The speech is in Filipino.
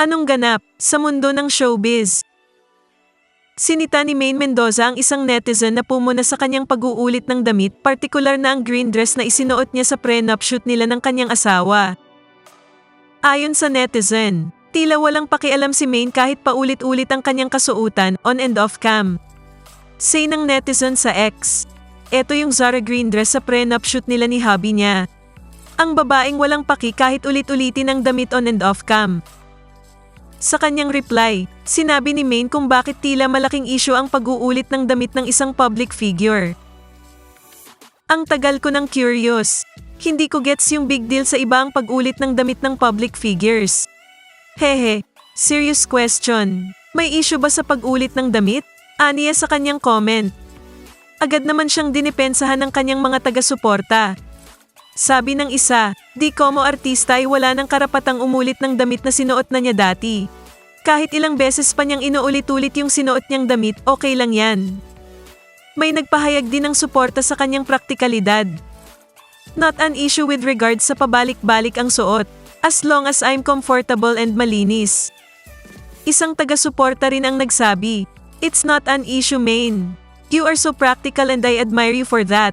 Anong ganap sa mundo ng showbiz? Sinita ni Maine Mendoza ang isang netizen na pumuna sa kanyang pag-uulit ng damit, partikular na ang green dress na isinuot niya sa prenup shoot nila ng kanyang asawa. Ayon sa netizen, tila walang pakialam si Maine kahit paulit-ulit ang kanyang kasuutan on and off cam. Say ng netizen sa X, eto yung Zara green dress sa prenup shoot nila ni hubby niya. Ang babaeng walang paki kahit ulit-ulitin ang damit on and off cam. Sa kanyang reply, sinabi ni Maine kung bakit tila malaking issue ang pag-uulit ng damit ng isang public figure. Ang tagal ko ng curious. Hindi ko gets yung big deal sa iba ang pag-ulit ng damit ng public figures. Hehe, serious question. May issue ba sa pag-ulit ng damit? Aniya sa kanyang comment. Agad naman siyang dinipensahan ng kanyang mga taga-suporta. Sabi ng isa, di ko mo artista ay wala ng karapatang umulit ng damit na sinuot na niya dati. Kahit ilang beses pa niyang inuulit-ulit yung sinuot niyang damit, okay lang yan. May nagpahayag din ng suporta sa kanyang praktikalidad. Not an issue with regards sa pabalik-balik ang suot, as long as I'm comfortable and malinis. Isang taga-suporta rin ang nagsabi, It's not an issue main. You are so practical and I admire you for that.